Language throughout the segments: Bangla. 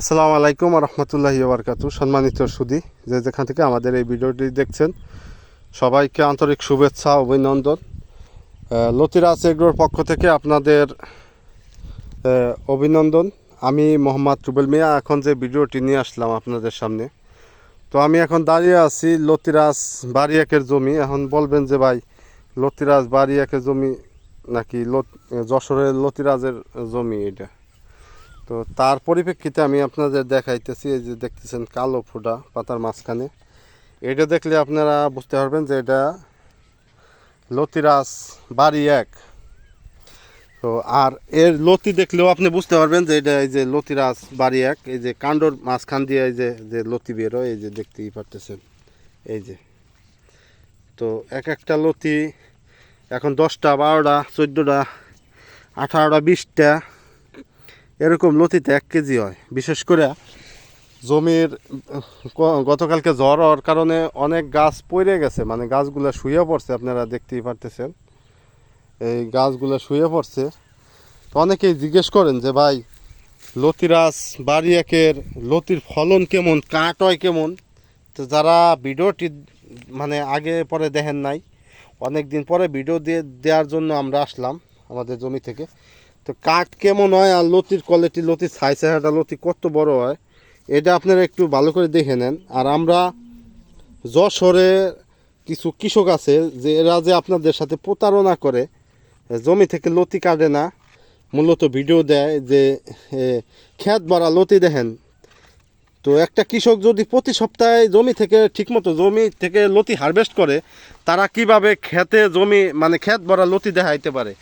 আসসালামু আলাইকুম রহমতুল্লাহি বারকাতু সম্মানিত সুদি, যে যেখান থেকে আমাদের এই ভিডিওটি দেখছেন, সবাইকে আন্তরিক শুভেচ্ছা, অভিনন্দন। লতিরাজ এগ্রোর পক্ষ থেকে আপনাদের অভিনন্দন। আমি মোহাম্মদ রুবেল মিয়া, এখন যে ভিডিওটি নিয়ে আসলাম আপনাদের সামনে। তো আমি এখন দাঁড়িয়ে আছি লতিরাজ বাড়ি একের জমি। এখন বলবেন যে ভাই, লতিরাজ বাড়ি একের জমি নাকি যশোরের লতিরাজের জমি এটা? তো তার পরিপ্রেক্ষিতে আমি আপনাদের দেখাইতেছি, এই যে দেখতেছেন কালো ফোঁটা পাতার মাঝখানে। এটা দেখলে আপনারা বুঝতে পারবেন যে এটা লতিরাস বাড়ি এক। তো আর এর লতি দেখলেও আপনি বুঝতে পারবেন যে এটা এই যে লতিরাস বাড়ি এক, এই যে কাণ্ডর মাঝখান দিয়ে এই যে যে লতি বেরোয় এই যে দেখতেই পারতেছেন, এই যে। তো এক একটা লতি এখন দশটা, বারোটা, চোদ্দোটা, আঠারোটা, বিশটা এরকম লতিতে এক কেজি হয়। বিশেষ করে জমির গতকালকে জ্বর হওয়ার কারণে অনেক গাছ পড়ে গেছে। মানে গাছগুলো শুয়ে পড়ছে, আপনারা দেখতেই পারতেছেন। এই গাছগুলো শুয়ে পড়ছে। তো অনেকেই জিজ্ঞেস করেন যে, ভাই লতিরাস বাড়ি একের লতির ফলন কেমন? কাঠ হয় কেমন? তো যারা ভিডিওটি মানে আগে পরে দেখেন নাই অনেক দিন পরে ভিডিও দিয়ে, দেওয়ার জন্য আমরা আসলাম আমাদের জমি থেকে। তো কাঠ কেমন হয় আর লতির কোয়ালিটি লতির সাইজ একটা লতি কত বড় হয়, এটা আপনারা একটু ভালো করে দেখে নেন। আর আমরা যশোরে কিছু কৃষক আছে যে এরা যে আপনাদের সাথে প্রতারণা করে, জমি থেকে লতি কাটে না, মূলত ভিডিও দেয় যে খেত ভরা লতি দেখেন তো একটা কৃষক যদি প্রতি সপ্তাহে জমি থেকে ঠিকমতো জমি থেকে লতি হারভেস্ট করে, তারা কীভাবে খেতে জমি মানে ক্ষেত ভরা লতি দেখাইতে পারে?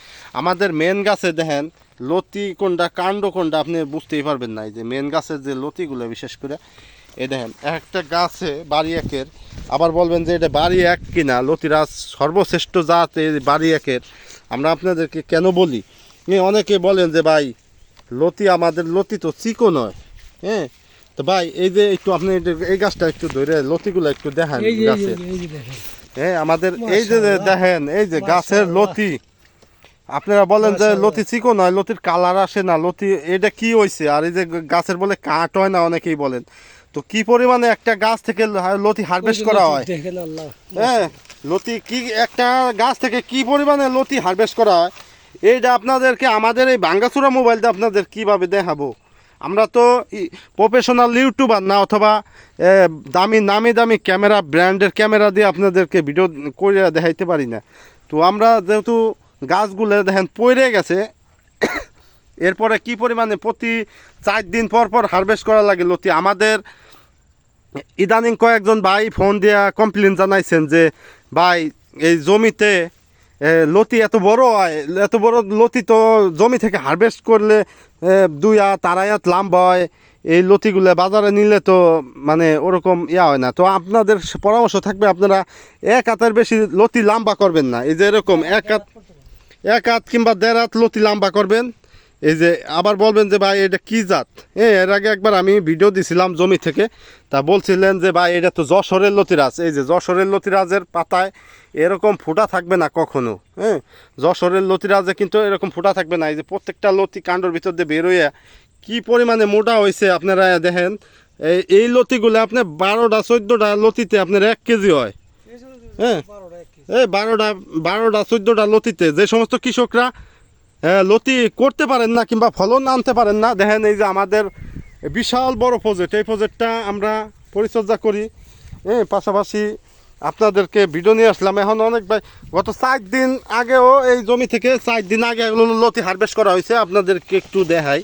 আমাদের মেন গাছে দেখেন, লতি কোনটা, কাণ্ড কোনটা আপনি বুঝতেই পারবেন না যে মেন গাছের যে লতিগুলো, বিশেষ করে, এ দেখেন, একটা গাছে বাড়ি একের, আবার বলবেন যে এটা বাড়ি এক কিনা লতিরাজ সর্বশ্রেষ্ঠ জাত এই বাড়ি একের। আমরা আপনাদেরকে কেন বলি? অনেকে বলেন যে ভাই, লতি আমাদের লতি তো চিকো নয় হ্যাঁ? তো ভাই এই যে একটু আপনি এই গাছটা একটু ধরে লতিগুলো একটু দেখান গাছে হ্যাঁ আমাদের এই যে যে দেখেন এই যে গাছের লতি। আপনারা বলেন যে লতি চিকো নয় লতির কালার আসে না লতি এটা কি হয়েছে আর এই যে গাছের বলে কাঠ হয় না অনেকেই বলেন। তো কি পরিমাণে একটা গাছ থেকে লতি হারভেস্ট করা হয়? হ্যাঁ লতি কি একটা গাছ থেকে কি পরিমাণে লতি হারভেস্ট করা হয়? এইটা আপনাদেরকে আমাদের এই ভাঙ্গাচুরা মোবাইলটা আপনাদের কীভাবে দেখাবো? আমরা তো প্রফেশনাল ইউটিউবার না, অথবা দামি, নামি দামি ক্যামেরা ব্র্যান্ডের ক্যামেরা দিয়ে আপনাদেরকে ভিডিও করে দেখাইতে পারি না। তো আমরা যেহেতু গাছগুলো দেখেন পড়ে গেছে, এরপরে কি পরিমাণে প্রতি চার দিন পর পর হারভেস্ট করা লাগে লতি, আমাদের ইদানিং কয়েকজন ভাই ফোন দিয়া কমপ্লেন জানাইছেন যে, ভাই, এই জমিতে লতি এত বড় হয় এত বড় লতি তো জমি থেকে হারভেস্ট করলে দুই হাত আড়াই হাত লাম্বা হয়। এই লতিগুলো বাজারে নিলে তো মানে ওরকম ইয়া হয় না। তো আপনাদের পরামর্শ থাকবে আপনারা এক হাতের বেশি লতি লাম্বা করবেন না। এই যে এরকম এক হাত এক হাত কিংবা দেড় হাত লতি লাম্বা করবেন। এই যে আবার বলবেন যে ভাই এটা কি জাত? হ্যাঁ এর আগে একবার আমি ভিডিও দিছিলাম জমি থেকে। তা বলছিলেন যে ভাই এটা তো যশোরের লতিরাজ। এই যে যশোরের লতিরাজের পাতায় এরকম ফুটা থাকবে না কখনো হ্যাঁ যশোরের লতিরাজে কিন্তু এরকম ফুটা থাকবে না। এই যে প্রত্যেকটা লতি কাণ্ডর ভিতর দিয়ে বেরোয় কি পরিমাণে মোটা হয়েছে আপনারা দেখেন। এই এই লতিগুলো আপনার বারোটা চোদ্দোটা লতিতে আপনার এক কেজি হয়। হ্যাঁ এই বারোটা বারোটা চোদ্দোটা লতিতে যে সমস্ত কৃষকরা লতি করতে পারেন না কিংবা ফলন আনতে পারেন না। দেখেন এই যে আমাদের বিশাল বড় প্রজেক্ট এই প্রজেক্টটা আমরা পরিচর্যা করি। হ্যাঁ পাশাপাশি আপনাদেরকে ভিডিও নিয়ে আসলাম। এখন অনেক ভাই, গত চার দিন আগেও এই জমি থেকে চার দিন আগে এগুলো লতি হারভেস্ট করা হয়েছে। আপনাদেরকে একটু দেখাই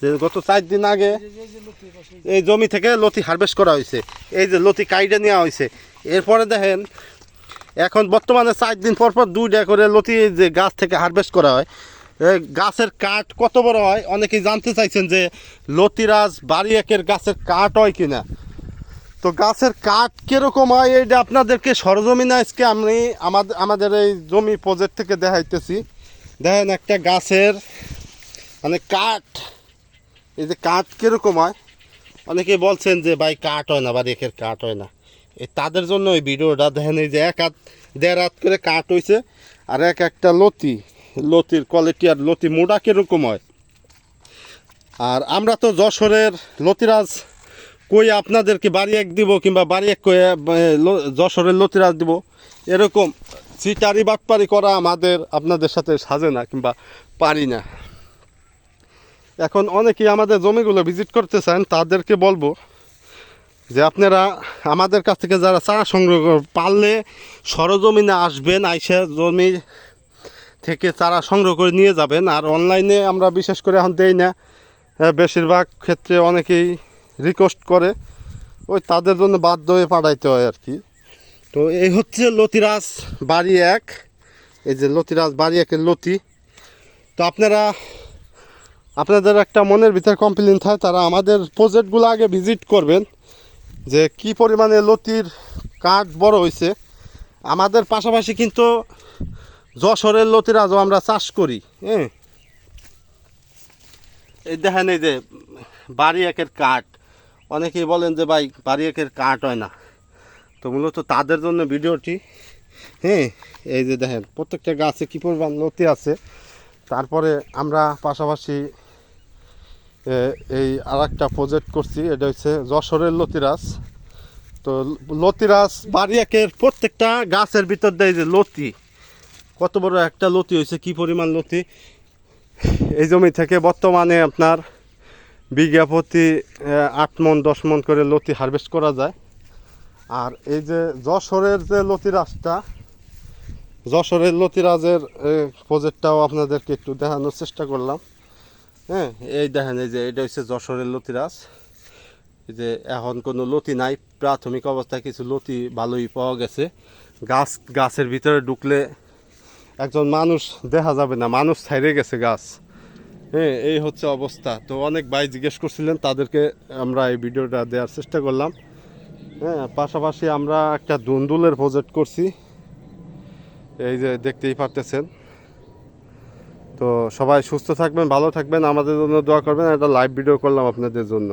যে গত চার দিন আগে এই জমি থেকে লতি হারভেস্ট করা হয়েছে। এই যে লতি কাইডে নেওয়া হয়েছে। এরপরে দেখেন, এখন বর্তমানে চার দিন পর পর দুইটা করে লতি যে গাছ থেকে হারভেস্ট করা হয়। গাছের কাঠ কত বড় হয়? অনেকেই জানতে চাইছেন যে লতিরাজ বাড়ি একের গাছের কাঠ হয় কিনা। তো গাছের কাঠ কীরকম হয় এইটা আপনাদেরকে সরজমিনে আজকে আমি আমাদের আমাদের এই জমি প্রজেক্ট থেকে দেখাইতেছি। দেখেন একটা গাছের মানে কাঠ। এই যে কাঠ কীরকম হয়? অনেকেই বলছেন যে ভাই কাঠ হয় না বা রেখের কাঠ হয় না। এই তাদের জন্য ওই ভিডিওটা দেখেন এই যে এক হাত, দেড় হাত করে কাঠ হয়েছে আর এক একটা লতি। লতির কোয়ালিটি আর লতি মোটা কীরকম হয়? আর আমরা তো যশোরের লতিরাজ কই আপনাদেরকে বাড়ি এক দিব কিংবা বাড়ি এক কয়ে যশোরের লতিরাজ দিব? এরকম চিটারি বাটপারি করা আমাদের, আপনাদের সাথে সাজে না কিংবা পারি না। এখন অনেকেই আমাদের জমিগুলো ভিজিট করতে চান তাদেরকে বলব যে আপনারা আমাদের কাছ থেকে যারা চারা সংগ্রহ পারলে সরজমিনে আসবেন, আইসা জমি থেকে চারা সংগ্রহ করে নিয়ে যাবেন। আর অনলাইনে আমরা বিশেষ করে এখন দেই না। বেশিরভাগ ক্ষেত্রে অনেকেই রিকোয়েস্ট করে। ওই তাদের জন্য বাধ্য হয়ে পাঠাইতে হয় আর কি। তো এই হচ্ছে লতিরাজ বাড়ি এক। এই যে লতিরাজ বাড়ি একের লতি। তো আপনারা, আপনাদের একটা মনের ভিতরে কমপ্লেন থাকে তারা আমাদের প্রজেক্টগুলো আগে ভিজিট করবেন। যে কি পরিমাণে লতির কাঠ বড় হয়েছে আমাদের পাশাপাশি কিন্তু যশোরের লতিরাজও আমরা চাষ করি হ্যাঁ এই দেখেন এই যে বাড়ি একের কাঠ। অনেকেই বলেন যে ভাই বাড়ি একের কাঠ হয় না। তো মূলত তাদের জন্য ভিডিওটি হ্যাঁ এই যে দেখেন, প্রত্যেকটা গাছে কী পরিমাণ লতি আছে। তারপরে আমরা পাশাপাশি এই আর একটা প্রজেক্ট করছি, এটা হচ্ছে যশোরের লতিরাজ। তো লতিরাজ বাড়ি একের প্রত্যেকটা গাছের ভিতর দেয় যে লতি কত বড় একটা লতি হয়েছে, কি পরিমাণ লতি? এই জমি থেকে বর্তমানে আপনার বিঘা প্রতি আট মন, দশ মন করে লতি হারভেস্ট করা যায়। আর এই যে যশোরের যে লতিরাজটা যশোরের লতিরাজের প্রজেক্টটাও আপনাদেরকে একটু দেখানোর চেষ্টা করলাম। হ্যাঁ এই দেখেন, এই যে এটা হচ্ছে যশোরের লতিরাজ যে এখন কোনো লতি নাই, প্রাথমিক অবস্থায় কিছু লতি ভালোই পাওয়া গেছে। গাছ, গাছের ভিতরে ঢুকলে একজন মানুষ দেখা যাবে না, মানুষ ছাইরে গেছে গাছ। হ্যাঁ এই হচ্ছে অবস্থা। তো অনেক ভাই জিজ্ঞেস করছিলেন, তাদেরকে আমরা এই ভিডিওটা দেওয়ার চেষ্টা করলাম। হ্যাঁ পাশাপাশি আমরা একটা দুন্দুলের প্রজেক্ট করছি। এই যে দেখতেই পারতেছেন। তো সবাই সুস্থ থাকবেন, ভালো থাকবেন। আমাদের জন্য দোয়া করবেন, একটা লাইভ ভিডিও করলাম আপনাদের জন্য।